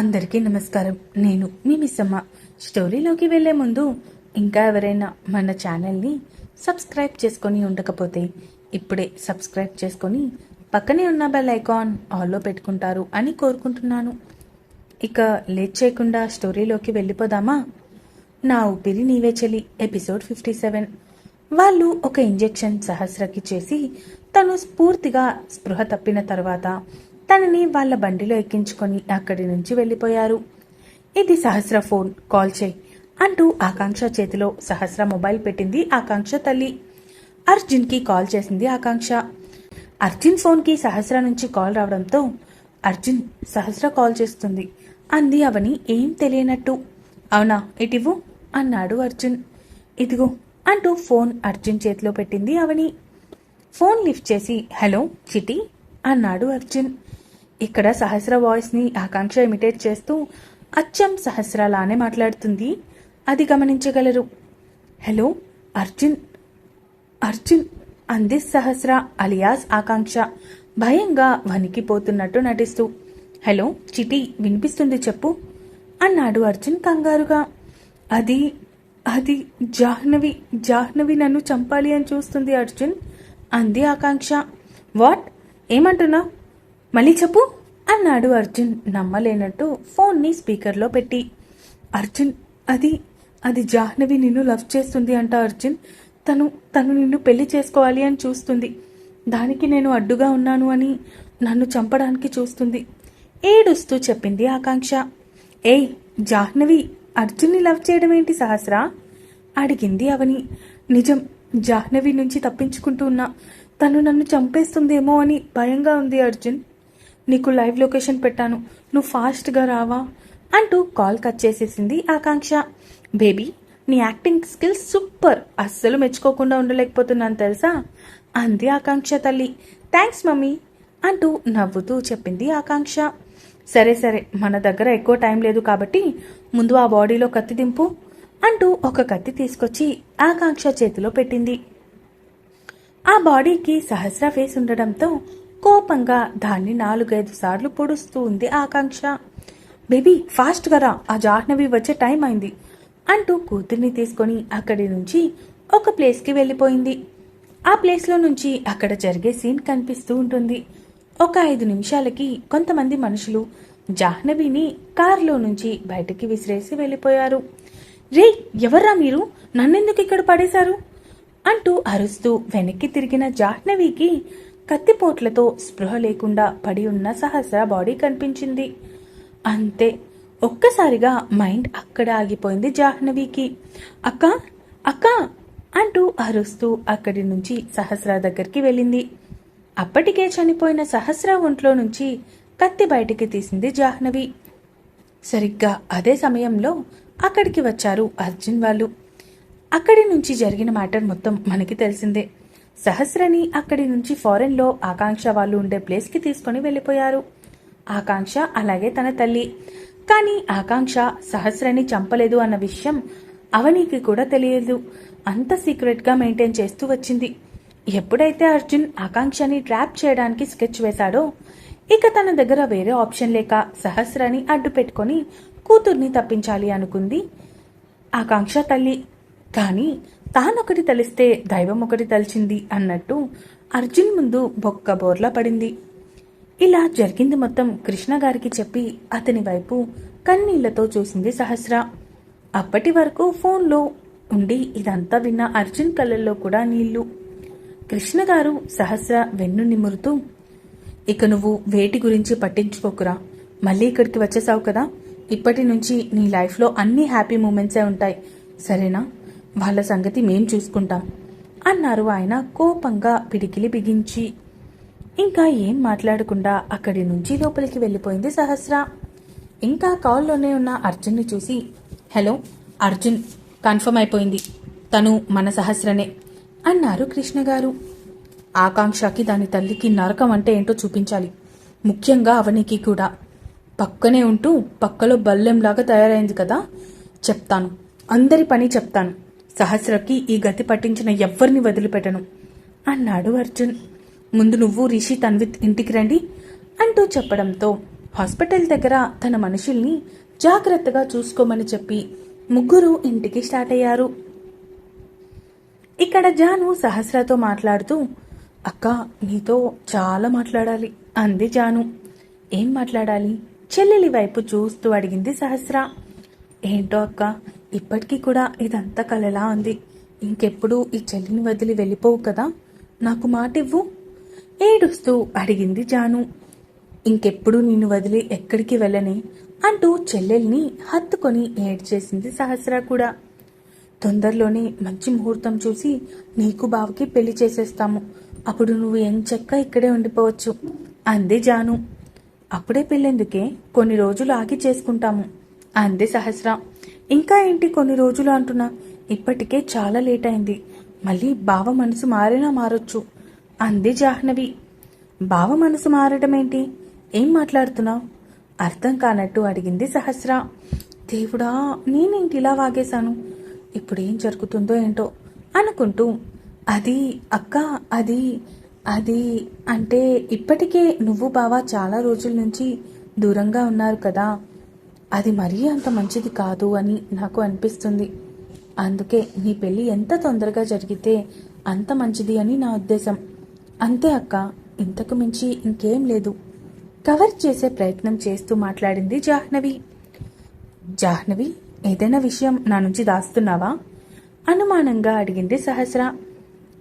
అందరికీ నమస్కారం. నేను మీ మిస్సమ్మ. స్టోరీలోకి వెళ్ళే ముందు ఇంకా ఎవరైనా మన ఛానల్ని సబ్స్క్రైబ్ చేసుకొని ఉండకపోతే ఇప్పుడే సబ్స్క్రైబ్ చేసుకొని పక్కనే ఉన్న బెల్ ఐకాన్ ఆల్లో పెట్టుకుంటారు అని కోరుకుంటున్నాను. ఇక లేట్ చేయకుండా స్టోరీలోకి వెళ్ళిపోదామా? నా ఊపిరి నీవే చెలి. Episode fifty seven. వాళ్ళు ఒక ఇంజెక్షన్ సహస్రకి చేసి తను స్ఫూర్తిగా స్పృహ తప్పిన తర్వాత తనని వాళ్ళ బండిలో ఎక్కించుకొని అక్కడి నుంచి వెళ్ళిపోయారు. ఇది సహస్ర ఫోన్ కాల్ చేయి అంటూ ఆకాంక్ష చేతిలో సహస్ర మొబైల్ పెట్టింది ఆకాంక్ష తల్లి. అర్జున్కి కాల్ చేసింది ఆకాంక్ష. అర్జున్ ఫోన్కి సహస్ర నుంచి కాల్ రావడంతో అర్జున్ సహస్ర కాల్ చేస్తుంది. అంది అవని ఏం తెలియనట్టు. అవునా ఇటివు అన్నాడు అర్జున్. ఇదిగో అంటూ ఫోన్ అర్జున్ చేతిలో పెట్టింది అవని. ఫోన్ లిఫ్ట్ చేసి హలో చిటి అన్నాడు అర్జున్. ఇక్కడ సహస్ర వాయిస్ని ఆకాంక్ష ఇమిటేట్ చేస్తూ అచ్చం సహస్రలానే మాట్లాడుతుంది. అది గమనించగలరు. హలో అర్జున్. అర్జున్ అంది సహస్ర అలియాస్ ఆకాంక్ష భయంగా వణికిపోతున్నట్టు నటిస్తూ. హలో చిటి వినిపిస్తుంది చెప్పు. అన్నాడు అర్జున్ కంగారుగా. అది అది జాహ్నవి జాహ్నవి నన్ను చంపాలి అని చూస్తుంది అర్జున్. అంది ఆకాంక్ష. వాట్ ఏమంటున్నా మళ్ళీ చెప్పు. అన్నాడు అర్జున్ నమ్మలేనట్టు ఫోన్ని స్పీకర్లో పెట్టి. అర్జున్ అది అది జాహ్నవి నిన్ను లవ్ చేస్తుంది అంట అర్జున్. తను తను నిన్ను పెళ్ళి చేసుకోవాలి అని చూస్తుంది. దానికి నేను అడ్డుగా ఉన్నాను అని నన్ను చంపడానికి చూస్తుంది. ఏడుస్తూ చెప్పింది ఆకాంక్ష. ఏయ్ జాహ్నవి అర్జున్ని లవ్ చేయడం ఏంటి సహస్రా? అడిగింది అవని. నిజం జాహ్నవి నుంచి తప్పించుకుంటూ ఉన్నా. తను నన్ను చంపేస్తుందేమో అని భయంగా ఉంది అర్జున్. నీకు లైవ్ లొకేషన్ పెట్టాను. నువ్వు ఫాస్ట్గా రావా? అంటూ కాల్ కట్ చేసేసింది ఆకాంక్ష. బేబీ నీ యాక్టింగ్ స్కిల్స్ సూపర్ అస్సలు మెచ్చుకోకుండా ఉండలేకపోతున్నాను తెలుసా? అంది ఆకాంక్ష తల్లి. థ్యాంక్స్ మమ్మీ అంటూ నవ్వుతూ చెప్పింది ఆకాంక్ష. సరే సరే మన దగ్గర ఎక్కువ టైం లేదు కాబట్టి ముందు ఆ బాడీలో కత్తి దింపు అంటూ ఒక కత్తి తీసుకొచ్చి ఆకాంక్ష చేతిలో పెట్టింది. ఆ బాడీకి సహస్ర ఫేస్ ఉండడంతో కోపంగా దాన్ని నాలుగైదు సార్లు పొడుస్తూ ఉంది ఆకాంక్ష. బేబీ ఫాస్ట్గా రా. ఆ జాహ్నవి వచ్చే టైం అయింది అంటూ కూతుర్ని తీసుకొని అక్కడి నుంచి ఒక ప్లేస్కి వెళ్ళిపోయింది. ఆ ప్లేస్లో నుంచి అక్కడ జరిగే సీన్ కనిపిస్తూ ఉంటుంది. ఒక ఐదు నిమిషాలకి కొంతమంది మనుషులు జాహ్నవిని కారులో నుంచి బయటికి విసిరేసి వెళ్ళిపోయారు. రే ఎవర్రా మీరు? నన్నెందుకు ఇక్కడ పడేశారు? అంటూ అరుస్తూ వెనక్కి తిరిగిన జాహ్నవికి కత్తిపోట్లతో స్పృహ లేకుండా పడి ఉన్న సహస్ర బాడీ కనిపించింది. అంతే ఒక్కసారిగా మైండ్ అక్కడ ఆగిపోయింది జాహ్నవికి. అక్క అక్క అంటూ అరుస్తూ అక్కడి నుంచి సహస్ర దగ్గరికి వెళ్ళింది. అప్పటికే చనిపోయిన సహస్ర ఒంట్లో నుంచి కత్తి బయటికి తీసింది జాహ్నవి. సరిగ్గా అదే సమయంలో అక్కడికి వచ్చారు అర్జున్ వాళ్ళు. అక్కడి నుంచి జరిగిన మ్యాటర్ మొత్తం మనకి తెలిసిందే. సహస్రని అక్కడి నుంచి ఫారెన్లో ఆకాంక్ష వాళ్ళు ఉండే ప్లేస్కి తీసుకొని వెళ్ళిపోయారు. ఆకాంక్ష అలాగే తన తల్లి. కానీ ఆకాంక్ష సహస్రని చంపలేదు అన్న విషయం అవనికి కూడా తెలియదు. అంత సీక్రెట్గా మెయింటైన్ చేస్తూ వచ్చింది. ఎప్పుడైతే అర్జున్ ఆకాంక్షని ట్రాప్ చేయడానికి స్కెచ్ వేశాడో ఇక తన దగ్గర వేరే ఆప్షన్ లేక సహస్రని అడ్డు పెట్టుకొని కూతుర్ని తప్పించాలి అనుకుంది ఆకాంక్ష తల్లి. కానీ తానొకటి తలిస్తే దైవం ఒకటి తలిచింది అన్నట్టు అర్జున్ ముందు బొక్క బోర్లా పడింది. ఇలా జరిగింది మొత్తం కృష్ణ గారికి చెప్పి అతని వైపు కన్నీళ్ళతో చూసింది సహస్ర. అప్పటి వరకు ఫోన్లో ఉండి ఇదంతా విన్న అర్జున్ కళ్ళల్లో కూడా నీళ్ళు. కృష్ణ గారు సహస్ర వెన్ను నిమురుతూ ఇక నువ్వు వేటి గురించి పట్టించుకోకురా. మళ్ళీ ఇక్కడికి వచ్చేసావు కదా. ఇప్పటి నుంచి నీ లైఫ్లో అన్ని హ్యాపీ మూమెంట్సే ఉంటాయి. సరేనా? వాళ్ళ సంగతి మేం చూసుకుంటాం అన్నారు ఆయన కోపంగా పిడికిలి బిగించి. ఇంకా ఏం మాట్లాడకుండా అక్కడి నుంచి లోపలికి వెళ్ళిపోయింది సహస్ర. ఇంకా కాల్లోనే ఉన్న అర్జున్ని చూసి హలో అర్జున్ కన్ఫర్మ్ అయిపోయింది. తను మన సహస్రనే అన్నారు కృష్ణ గారు ఆకాంక్షకి దాని తల్లికి నరకం అంటే ఏంటో చూపించాలి. ముఖ్యంగా అవనికి కూడా. పక్కనే ఉంటూ పక్కలో బల్లెంలాగా తయారైంది కదా. చెప్తాను. అందరి పని చెప్తాను. సహస్రకి ఈ గతి పట్టించిన ఎవ్వరిని వదిలిపెట్టను అన్నాడు అర్జున్. ముందు నువ్వు రిషి తన్విత్ ఇంటికి రండి అంటూ చెప్పడంతో హాస్పిటల్ దగ్గర తన మనుషుల్ని జాగ్రత్తగా చూసుకోమని చెప్పి ముగ్గురు ఇంటికి స్టార్ట్ అయ్యారు. ఇక్కడ జాను సహస్రతో మాట్లాడుతూ అక్క నీతో చాలా మాట్లాడాలి అంది జాను. ఏం మాట్లాడాలి? చెల్లెలి వైపు చూస్తూ అడిగింది సహస్ర. ఏంటో అక్క ఇప్పటికీ కూడా ఇదంతా కలలా ఉంది ఇంకెప్పుడు ఈ చెల్లిని వదిలి వెళ్ళిపోవు కదా? నాకు మాట ఇవ్వు ఏడుస్తూ అడిగింది జాను. ఇంకెప్పుడు నిన్ను వదిలి ఎక్కడికి వెళ్ళని? అంటూ చెల్లెల్ని హత్తుకొని ఏడ్చేసింది సహస్ర కూడా. తొందరలోనే మంచి ముహూర్తం చూసి నీకు బావకి పెళ్ళి చేసేస్తాము. అప్పుడు నువ్వు ఎంచక్క ఇక్కడే ఉండిపోవచ్చు? అంది జాను. అప్పుడే పెళ్ళెందుకే? కొన్ని రోజులు ఆగి చేసుకుంటాము అంది సహస్ర. ఇంకా ఏంటి కొన్ని రోజులు అంటున్నా. ఇప్పటికే చాలా లేట్ అయింది. మళ్ళీ బావ మనసు మారినా మారొచ్చు? అంది జాహ్నవి. బావ మనసు మారడం ఏంటి? ఏం మాట్లాడుతున్నావు? అర్థం కానట్టు అడిగింది సహస్ర. దేవుడా నేనేంటి ఇలా వాగేశాను? ఇప్పుడు ఏం జరుగుతుందో ఏంటో అనుకుంటూ. అది అక్క అది అది అంటే ఇప్పటికే నువ్వు బావ చాలా రోజుల నుంచి దూరంగా ఉన్నారు కదా. అది మరీ అంత మంచిది కాదు అని నాకు అనిపిస్తుంది. అందుకే నీ పెళ్ళి ఎంత తొందరగా జరిగితే అంత మంచిది అని నా ఉద్దేశం. అంతే అక్క ఇంతకు మించి ఇంకేం లేదు. కవర్ చేసే ప్రయత్నం చేస్తూ మాట్లాడింది జాహ్నవి. జాహ్నవి ఏదైనా విషయం నా నుంచి దాస్తున్నావా? అనుమానంగా అడిగింది సహస్ర.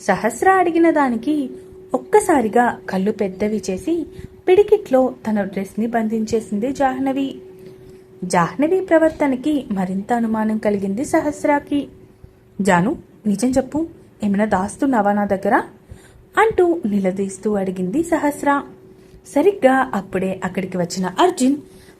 సహస్ర అడిగిన దానికి ఒక్కసారిగా కళ్ళు పెద్దవి చేసి పిడికిట్లో తన డ్రెస్ని బంధించేసింది జాహ్నవి. జాహ్నవి ప్రవర్తనకి మరింత అనుమానం కలిగింది సహస్రాకి. జాను నిజం చెప్పు ఏమైనా దాస్తున్నావా నా దగ్గర? అంటూ నిలదీస్తూ అడిగింది సహస్ర. సరిగ్గా అప్పుడే అక్కడికి వచ్చిన అర్జున్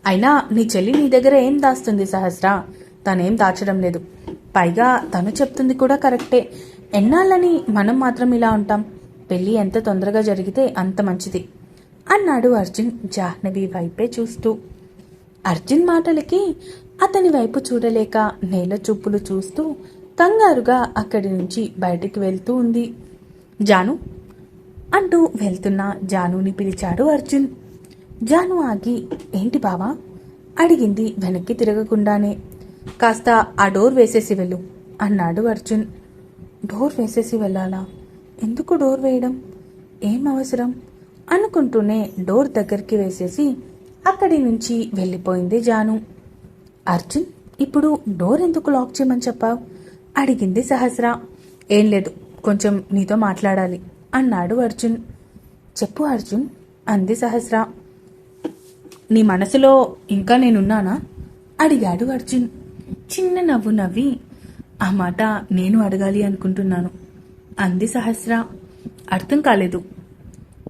అయినా నీ చెల్లి నీ దగ్గర ఏం దాస్తుంది సహస్ర? తనేం దాచడం లేదు. పైగా తను చెప్తుంది కూడా కరెక్టే. ఎన్నాళ్ళని మనం మాత్రం ఇలా ఉంటాం. పెళ్ళి ఎంత తొందరగా జరిగితే అంత మంచిది అన్నాడు అర్జున్ జాహ్నవి వైపే చూస్తూ. అర్జున్ మాటలకి అతని వైపు చూడలేక నేల చూపులు చూస్తూ కంగారుగా అక్కడి నుంచి బయటికి వెళ్తూ ఉంది. జాను? అంటూ వెళ్తున్న జానుని పిలిచాడు అర్జున్. జాను ఆగి ఏంటి బావా? అడిగింది వెనక్కి తిరగకుండానే. కాస్త ఆ డోర్ వేసేసి వెళ్ళు అన్నాడు అర్జున్. డోర్ వేసేసి వెళ్ళాలా? ఎందుకు డోర్ వేయడం? ఏం అవసరం? అనుకుంటూనే డోర్ దగ్గరికి వేసేసి అక్కడి నుంచి వెళ్ళిపోయింది జాను. అర్జున్ ఇప్పుడు డోర్ ఎందుకు లాక్ చేయమని చెప్పావు? అడిగింది సహస్ర. ఏం లేదు కొంచెం నీతో మాట్లాడాలి అన్నాడు అర్జున్. చెప్పు అర్జున్ అంది సహస్ర. నీ మనసులో ఇంకా నేనున్నానా? అడిగాడు అర్జున్. చిన్న నవ్వు నవ్వి ఆ మాట నేను అడగాలి అనుకుంటున్నాను అంది సహస్ర. అర్థం కాలేదు.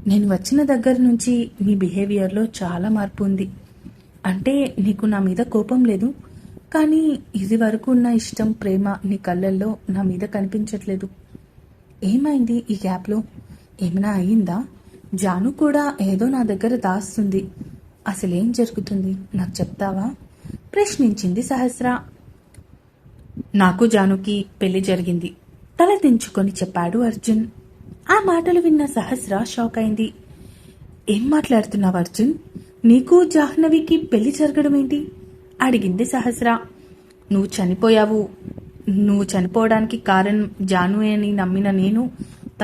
నేను వచ్చిన దగ్గర నుంచి నీ బిహేవియర్లో చాలా మార్పు ఉంది. అంటే నీకు నా మీద కోపం లేదు కానీ ఇది వరకు ఉన్న ఇష్టం ప్రేమ నీ కళ్ళల్లో నా మీద కనిపించట్లేదు. ఏమైంది ఈ గ్యాప్లో ఏమైనా అయిందా? జాను కూడా ఏదో నా దగ్గర దాస్తుంది. అసలేం జరుగుతుంది? నాకు చెప్తావా? ప్రశ్నించింది సహస్ర. నాకు జానుకి పెళ్ళి జరిగింది. తల దించుకొని చెప్పాడు అర్జున్. ఆ మాటలు విన్న సహస్ర షాక్ అయింది ఏం మాట్లాడుతున్నావు అర్జున్? నీకు జాహ్నవికి పెళ్ళి జరగడం ఏంటి? అడిగింది సహస్ర. నువ్వు చనిపోయావు. నువ్వు చనిపోవడానికి కారణం జాను అని నమ్మిన నేను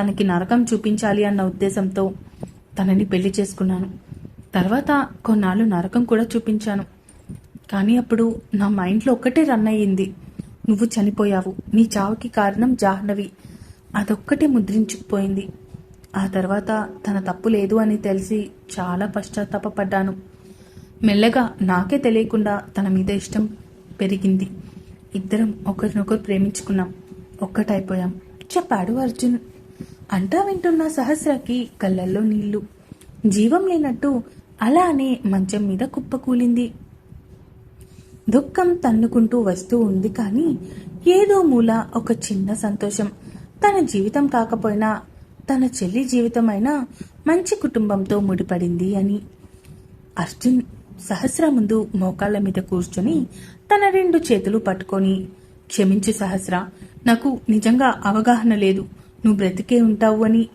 తనకి నరకం చూపించాలి అన్న ఉద్దేశంతో తనని పెళ్ళి చేసుకున్నాను. తర్వాత కొన్నాళ్ళు నరకం కూడా చూపించాను. కానీ అప్పుడు నా మైండ్లో ఒక్కటే రన్ అయ్యింది. నువ్వు చనిపోయావు. నీ చావుకి కారణం జాహ్నవి. అదొక్కటి ముద్రించుకుపోయింది. ఆ తర్వాత తన తప్పు లేదు అని తెలిసి చాలా పశ్చాత్తాపడ్డాను మెల్లగా నాకే తెలియకుండా తన మీద ఇష్టం పెరిగింది. ఇద్దరం ఒకరినొకరు ప్రేమించుకున్నాం. ఒక్కటైపోయాం. చెప్పాడు అర్జున్. అంటా వింటున్న సహస్రకి కళ్ళల్లో నీళ్ళు. జీవం లేనట్టు అలానే మంచం మీద కుప్పకూలింది దుఃఖం తన్నుకుంటూ వస్తూ ఉంది కానీ ఏదో మూల ఒక చిన్న సంతోషం. తన జీవితం కాకపోయినా తన చెల్లి జీవితమైనా మంచి కుటుంబంతో ముడిపడింది అని. అర్జున్ సహస్ర ముందు మోకాళ్ళ మీద కూర్చొని తన రెండు చేతులు పట్టుకొని క్షమించు సహస్ర నాకు నిజంగా అవగాహన లేదు. నువ్వు బ్రతికే ఉంటావు అని.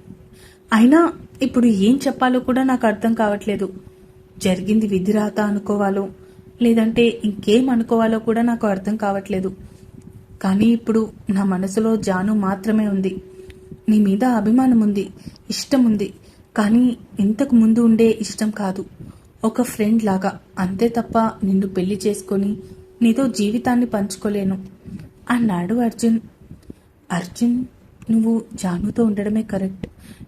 అయినా ఇప్పుడు ఏం చెప్పాలో కూడా నాకు అర్థం కావట్లేదు. జరిగింది విధిరాత అనుకోవాలో లేదంటే ఇంకేం అనుకోవాలో కూడా నాకు అర్థం కావట్లేదు. కానీ ఇప్పుడు నా మనసులో జాను మాత్రమే ఉంది. నీ మీద అభిమానం ఉంది ఇష్టం ఉంది కానీ ఇంతకు ముందు ఉండే ఇష్టం కాదు. ఒక ఫ్రెండ్ లాగా అంతే తప్ప నిన్ను పెళ్ళి చేసుకొని నీతో జీవితాన్ని పంచుకోలేను. అన్నాడు అర్జున్. అర్జున్ నువ్వు జానుతో ఉండడమే కరెక్ట్.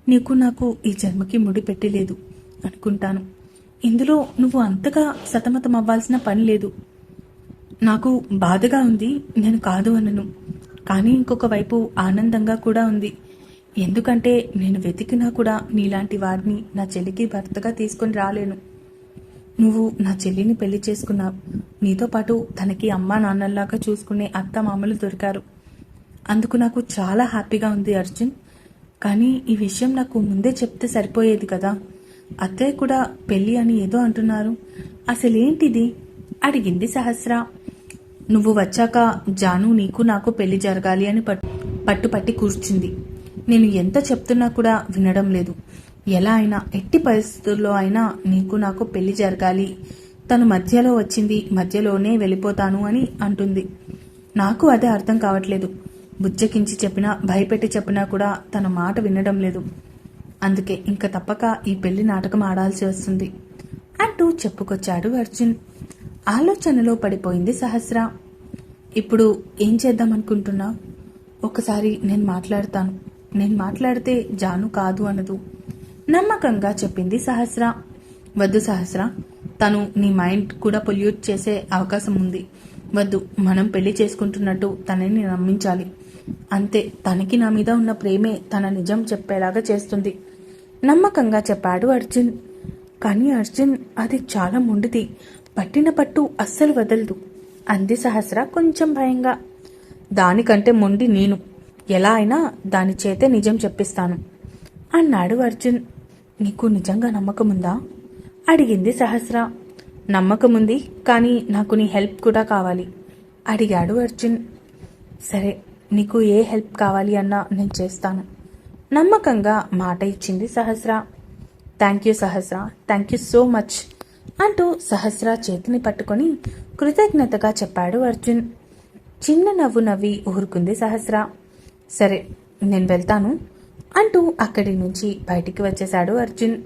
నీకు నాకు ఈ జన్మకి ముడి పెట్టలేదు అనుకుంటాను. ఇందులో నువ్వు అంతగా సతమతం అవ్వాల్సిన పని లేదు. నాకు బాధగా ఉంది నేను కాదు అనను. కానీ ఇంకొక వైపు ఆనందంగా కూడా ఉంది. ఎందుకంటే నేను వెతికినా కూడా నీలాంటి వారిని నా చెల్లికి భర్తగా తీసుకొని రాలేను. నువ్వు నా చెల్లిని పెళ్ళి చేసుకున్నావు. నీతో పాటు తనకి అమ్మా నాన్నల్లాగా చూసుకునే అత్త మామలు దొరికారు. అందుకు నాకు చాలా హ్యాపీగా ఉంది అర్జున్. కానీ ఈ విషయం నాకు ముందే చెప్తే సరిపోయేది కదా. అత్తయ్య కూడా పెళ్ళి అని ఏదో అంటున్నారు. అసలేంటిది? అడిగింది సహస్ర. నువ్వు వచ్చాక జాను నీకు నాకు పెళ్ళి జరగాలి అని పట్టు పట్టుపట్టి కూర్చుంది. నేను ఎంత చెప్తున్నా కూడా వినడం లేదు. ఎలా అయినా ఎట్టి పరిస్థితుల్లో అయినా నీకు నాకు పెళ్ళి జరగాలి. తను మధ్యలో వచ్చింది మధ్యలోనే వెళ్ళిపోతాను అని అంటుంది. నాకు అదే అర్థం కావట్లేదు. బుజ్జకించి చెప్పినా భయపెట్టి చెప్పినా కూడా తన మాట వినడం లేదు. అందుకే ఇంక తప్పక ఈ పెళ్ళి నాటకం ఆడాల్సి వస్తుంది అంటూ చెప్పుకొచ్చాడు అర్జున్. ఆలోచనలో పడిపోయింది సహస్ర. ఇప్పుడు ఏం చేద్దాం అనుకుంటున్నా? ఒకసారి నేను మాట్లాడతాను. నేను మాట్లాడితే జాను కాదు అనదు. నమ్మకంగా చెప్పింది సహస్ర. వద్దు సహస్ర. తను నీ మైండ్ కూడా పొల్యూట్ చేసే అవకాశం ఉంది. వద్దు మనం పెళ్ళి చేసుకుంటున్నట్టు తనని నమ్మించాలి. అంతే తనకి నా మీద ఉన్న ప్రేమే తన నిజం చెప్పేలాగా చేస్తుంది. నమ్మకంగా చెప్పాడు అర్జున్. కానీ అర్జున్ అది చాలా ముండిది. పట్టిన పట్టు అస్సలు వదలదు. అంది సహస్ర కొంచెం భయంగా. దానికంటే మొండి నేను. ఎలా అయినా దాని చేతే నిజం చెప్పిస్తాను. అన్నాడు అర్జున్. నీకు నిజంగా నమ్మకముందా? అడిగింది సహస్ర. నమ్మకముంది కానీ నాకు నీ హెల్ప్ కూడా కావాలి. అడిగాడు అర్జున్. సరే నీకు ఏ హెల్ప్ కావాలి అన్నా నేను చేస్తాను. నమ్మకంగా మాట ఇచ్చింది Sahasra. Thank you Sahasra. Thank you so much. అంటూ సహస్ర చేతిని పట్టుకొని కృతజ్ఞతగా చెప్పాడు అర్జున్. చిన్న నవ్వు నవ్వి ఊరుకుంది సహస్ర. సరే నేను వెళ్తాను అంటూ అక్కడి నుంచి బయటికి వచ్చేశాడు అర్జున్.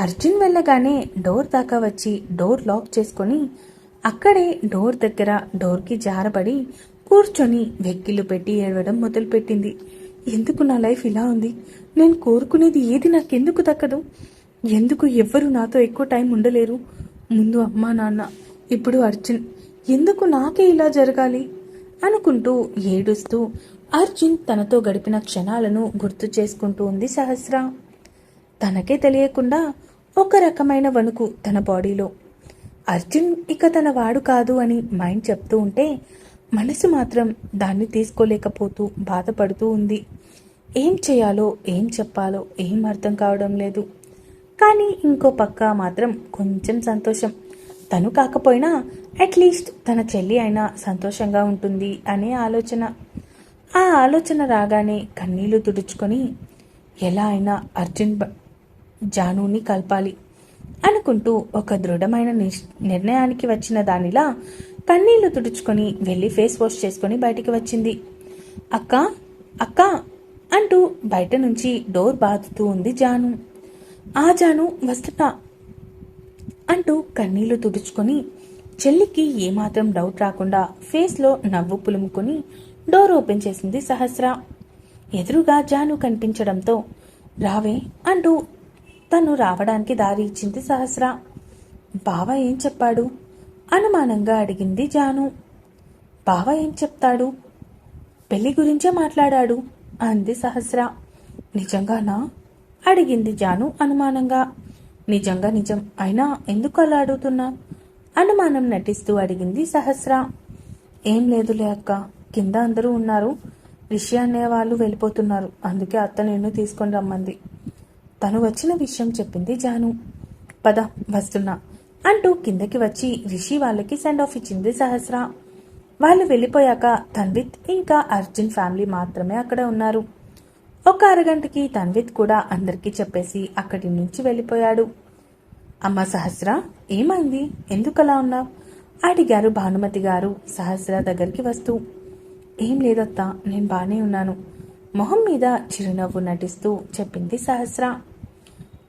అర్జున్ వెళ్ళగానే డోర్ దాకా వచ్చి డోర్ లాక్ చేసుకొని అక్కడే డోర్ దగ్గర డోర్కి జారబడి కూర్చొని వెక్కిలు పెట్టి ఏడవడం మొదలుపెట్టింది. ఎందుకు నా లైఫ్ ఇలా ఉంది? నేను కోరుకునేది ఏది? నాకెందుకు దక్కదు? ఎందుకు ఎవ్వరు నాతో ఎక్కువ టైం ఉండలేరు? ముందు అమ్మా నాన్న ఇప్పుడు అర్జున్. ఎందుకు నాకే ఇలా జరగాలి? అనుకుంటూ ఏడుస్తూ అర్జున్ తనతో గడిపిన క్షణాలను గుర్తు చేసుకుంటూ ఉంది సహస్ర. తనకే తెలియకుండా ఒక రకమైన వణుకు తన బాడీలో. అర్జున్ ఇక తన వాడు కాదు అని మైండ్ చెప్తూ ఉంటే మనసు మాత్రం దాన్ని తీసుకోలేకపోతూ బాధపడుతూ ఉంది. ఏం చేయాలో ఏం చెప్పాలో ఏం అర్థం కావడం లేదు. కానీ ఇంకో పక్క మాత్రం కొంచెం సంతోషం. తను కాకపోయినా అట్లీస్ట్ తన చెల్లి అయినా సంతోషంగా ఉంటుంది అనే ఆలోచన. ఆ ఆలోచన రాగానే కన్నీళ్ళు తుడుచుకొని ఎలా అయినా అర్జున్ జానుని కలపాలి అనుకుంటూ ఒక దృఢమైన నిష్- నిర్ణయానికి వచ్చిన దానిలా కన్నీళ్ళు తుడుచుకొని వెళ్ళి ఫేస్ వాష్ చేసుకొని బయటికి వచ్చింది. అక్క అక్క అంటూ బయట నుంచి డోర్ బాదుతూ ఉంది జాను. ఆ జాను వస్తున్నా అంటూ కన్నీళ్ళు తుడుచుకొని చెల్లికి ఏమాత్రం డౌట్ రాకుండా ఫేస్లో నవ్వు పులుముకొని డోర్ ఓపెన్ చేసింది సహస్ర. ఎదురుగా జాను కనిపించడంతో రావే అంటూ తను రావడానికి దారి ఇచ్చింది సహస్ర. బావ ఏం చెప్పాడు? అనుమానంగా అడిగింది జాను. బావ ఏం చెప్తాడు? పెళ్ళి గురించే మాట్లాడాడు అంది సహస్ర. నిజంగానా? అడిగింది జాను అనుమానంగా. నిజంగా నిజం. అయినా ఎందుకు అలా అడుగుతున్నా? అనుమానం నటిస్తూ అడిగింది సహస్ర. ఏం లేదులే అక్క. కింద అందరూ ఉన్నారు. రిషి అనే వాళ్ళు వెళ్ళిపోతున్నారు. అందుకే అత్త నిన్ను తీసుకొని రమ్మంది. తను వచ్చిన విషయం చెప్పింది జాను. పద వస్తున్నా అంటూ కిందకి వచ్చి రిషి వాళ్ళకి సెండ్ ఆఫ్ ఇచ్చింది సహస్ర. వాళ్ళు వెళ్ళిపోయాక తన్విత్ ఇంకా అర్జున్ ఫ్యామిలీ మాత్రమే అక్కడ ఉన్నారు. ఒక అరగంటకి తన్విత్ కూడా అందరికీ చెప్పేసి అక్కడి నుంచి వెళ్ళిపోయాడు. అమ్మ సహస్ర ఏమైంది? ఎందుకలా ఉన్నావు? అడిగారు భానుమతి గారు సహస్ర దగ్గరికి వస్తూ. ఏం లేదత్తా నేను బాగానే ఉన్నాను. మొహం మీద చిరునవ్వు నటిస్తూ చెప్పింది సహస్ర.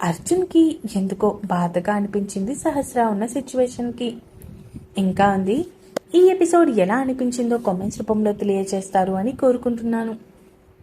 అర్జున్కి ఎందుకో బాధగా అనిపించింది సహస్ర ఉన్న సిచ్యువేషన్కి. ఇంకా ఉంది ఈ ఎపిసోడ్ ఎలా అనిపించిందో కామెంట్స్ రూపంలో తెలియజేస్తారు అని కోరుకుంటున్నాను.